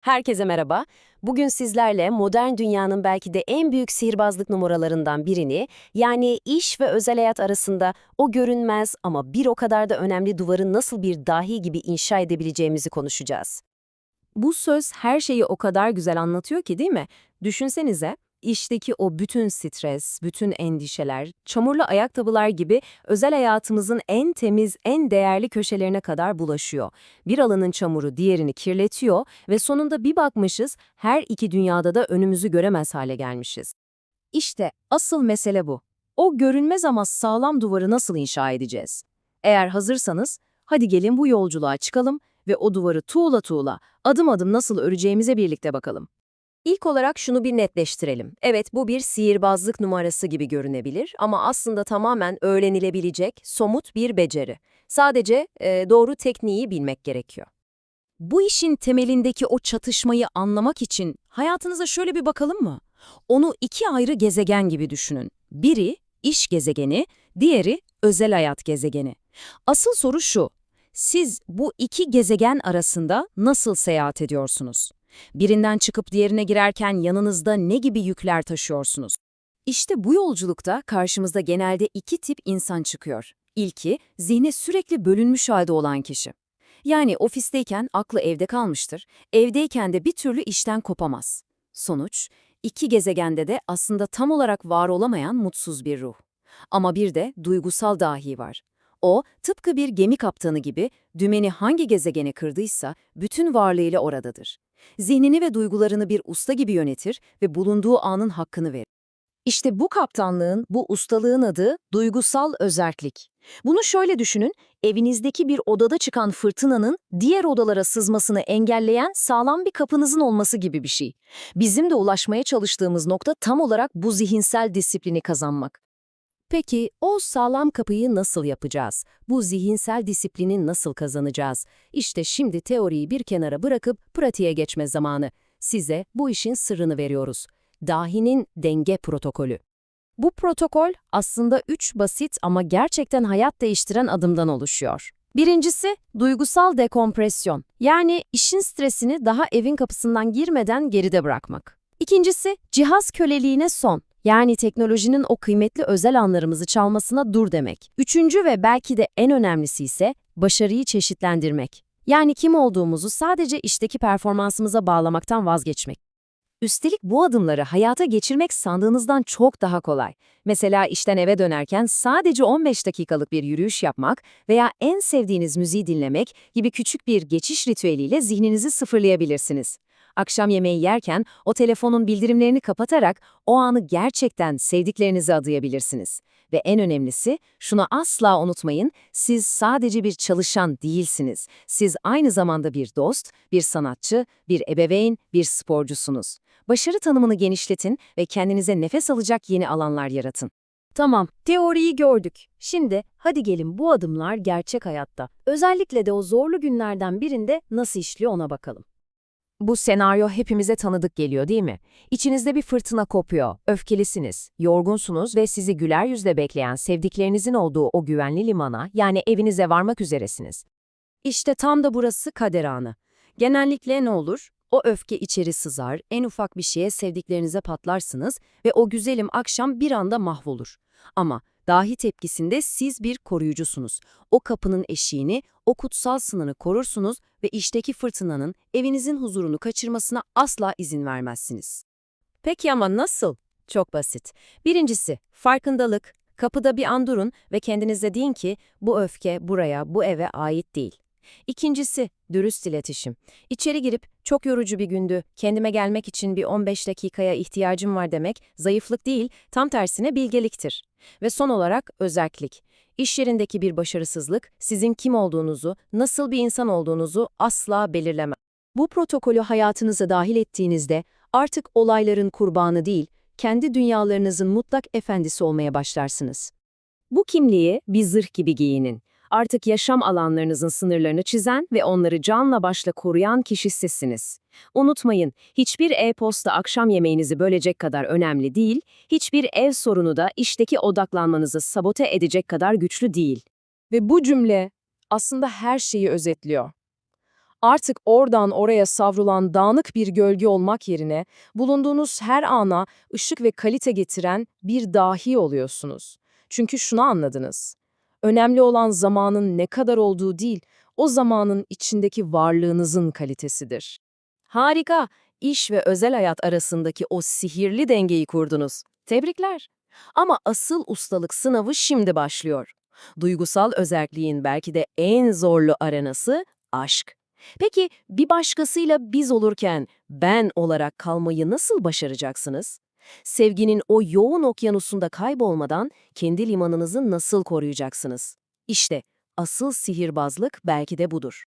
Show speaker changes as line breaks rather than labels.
Herkese merhaba. Bugün sizlerle modern dünyanın belki de en büyük sihirbazlık numaralarından birini, yani iş ve özel hayat arasında o görünmez ama bir o kadar da önemli duvarı nasıl bir dahi gibi inşa edebileceğimizi konuşacağız. Bu söz her şeyi o kadar güzel anlatıyor ki değil mi? Düşünsenize, işteki o bütün stres, bütün endişeler, çamurlu ayakkabılar gibi özel hayatımızın en temiz, en değerli köşelerine kadar bulaşıyor. Bir alanın çamuru diğerini kirletiyor ve sonunda bir bakmışız her iki dünyada da önümüzü göremez hale gelmişiz. İşte asıl mesele bu. O görünmez ama sağlam duvarı nasıl inşa edeceğiz? Eğer hazırsanız, hadi gelin bu yolculuğa çıkalım ve o duvarı tuğla tuğla, adım adım nasıl öreceğimize birlikte bakalım. İlk olarak şunu bir netleştirelim. Evet bu bir sihirbazlık numarası gibi görünebilir ama aslında tamamen öğrenilebilecek somut bir beceri. Sadece e, doğru tekniği bilmek gerekiyor. Bu işin temelindeki o çatışmayı anlamak için hayatınıza şöyle bir bakalım mı? Onu iki ayrı gezegen gibi düşünün. Biri iş gezegeni, diğeri özel hayat gezegeni. Asıl soru şu, siz bu iki gezegen arasında nasıl seyahat ediyorsunuz? Birinden çıkıp diğerine girerken yanınızda ne gibi yükler taşıyorsunuz? İşte bu yolculukta karşımızda genelde iki tip insan çıkıyor. İlki, zihne sürekli bölünmüş halde olan kişi. Yani ofisteyken aklı evde kalmıştır, evdeyken de bir türlü işten kopamaz. Sonuç, iki gezegende de aslında tam olarak var olamayan mutsuz bir ruh. Ama bir de duygusal dahi var. O, tıpkı bir gemi kaptanı gibi dümeni hangi gezegene kırdıysa bütün varlığıyla oradadır. Zihnini ve duygularını bir usta gibi yönetir ve bulunduğu anın hakkını verir. İşte bu kaptanlığın, bu ustalığın adı duygusal özerklik. Bunu şöyle düşünün, evinizdeki bir odada çıkan fırtınanın diğer odalara sızmasını engelleyen sağlam bir kapınızın olması gibi bir şey. Bizim de ulaşmaya çalıştığımız nokta tam olarak bu zihinsel disiplini kazanmak. Peki o sağlam kapıyı nasıl yapacağız? Bu zihinsel disiplini nasıl kazanacağız? İşte şimdi teoriyi bir kenara bırakıp pratiğe geçme zamanı. Size bu işin sırrını veriyoruz. Dahinin denge protokolü. Bu protokol aslında üç basit ama gerçekten hayat değiştiren adımdan oluşuyor. Birincisi, duygusal dekompresyon. Yani işin stresini daha evin kapısından girmeden geride bırakmak. İkincisi, cihaz köleliğine son. Yani teknolojinin o kıymetli özel anlarımızı çalmasına dur demek. Üçüncü ve belki de en önemlisi ise başarıyı çeşitlendirmek. Yani kim olduğumuzu sadece işteki performansımıza bağlamaktan vazgeçmek. Üstelik bu adımları hayata geçirmek sandığınızdan çok daha kolay. Mesela işten eve dönerken sadece 15 dakikalık bir yürüyüş yapmak veya en sevdiğiniz müziği dinlemek gibi küçük bir geçiş ritüeliyle zihninizi sıfırlayabilirsiniz. Akşam yemeği yerken o telefonun bildirimlerini kapatarak o anı gerçekten sevdiklerinize adayabilirsiniz. Ve en önemlisi, şunu asla unutmayın, siz sadece bir çalışan değilsiniz. Siz aynı zamanda bir dost, bir sanatçı, bir ebeveyn, bir sporcusunuz. Başarı tanımını genişletin ve kendinize nefes alacak yeni alanlar yaratın. Tamam, teoriyi gördük. Şimdi hadi gelin bu adımlar gerçek hayatta, özellikle de o zorlu günlerden birinde nasıl işliyor ona bakalım. Bu senaryo hepimize tanıdık geliyor değil mi? İçinizde bir fırtına kopuyor, öfkelisiniz, yorgunsunuz ve sizi güler yüzle bekleyen sevdiklerinizin olduğu o güvenli limana, yani evinize varmak üzeresiniz. İşte tam da burası kader anı. Genellikle ne olur? O öfke içeri sızar, en ufak bir şeye sevdiklerinize patlarsınız ve o güzelim akşam bir anda mahvolur. Ama dahi tepkisinde siz bir koruyucusunuz. O kapının eşiğini, o kutsal sınırı korursunuz ve işteki fırtınanın evinizin huzurunu kaçırmasına asla izin vermezsiniz. Peki ama nasıl? Çok basit. Birincisi, farkındalık. Kapıda bir an durun ve kendinize deyin ki bu öfke buraya, bu eve ait değil. İkincisi, dürüst iletişim. İçeri girip çok yorucu bir gündü, kendime gelmek için bir 15 dakikaya ihtiyacım var demek zayıflık değil, tam tersine bilgeliktir. Ve son olarak özellik. İş yerindeki bir başarısızlık sizin kim olduğunuzu, nasıl bir insan olduğunuzu asla belirlemez. Bu protokolü hayatınıza dahil ettiğinizde artık olayların kurbanı değil, kendi dünyalarınızın mutlak efendisi olmaya başlarsınız. Bu kimliği bir zırh gibi giyinin. Artık yaşam alanlarınızın sınırlarını çizen ve onları canla başla koruyan kişi sizsiniz. Unutmayın, hiçbir e-posta akşam yemeğinizi bölecek kadar önemli değil, hiçbir ev sorunu da işteki odaklanmanızı sabote edecek kadar güçlü değil. Ve bu cümle aslında her şeyi özetliyor.
Artık oradan oraya savrulan dağınık bir gölge olmak yerine bulunduğunuz her ana ışık ve kalite getiren bir dahi oluyorsunuz. Çünkü şunu anladınız. Önemli olan zamanın ne kadar olduğu değil, o zamanın içindeki varlığınızın kalitesidir.
Harika. İş ve özel hayat arasındaki o sihirli dengeyi kurdunuz. Tebrikler. Ama asıl ustalık sınavı şimdi başlıyor. Duygusal özerkliğin belki de en zorlu arenası aşk. Peki bir başkasıyla biz olurken ben olarak kalmayı nasıl başaracaksınız? Sevginin o yoğun okyanusunda kaybolmadan kendi limanınızı nasıl koruyacaksınız? İşte asıl sihirbazlık belki de budur.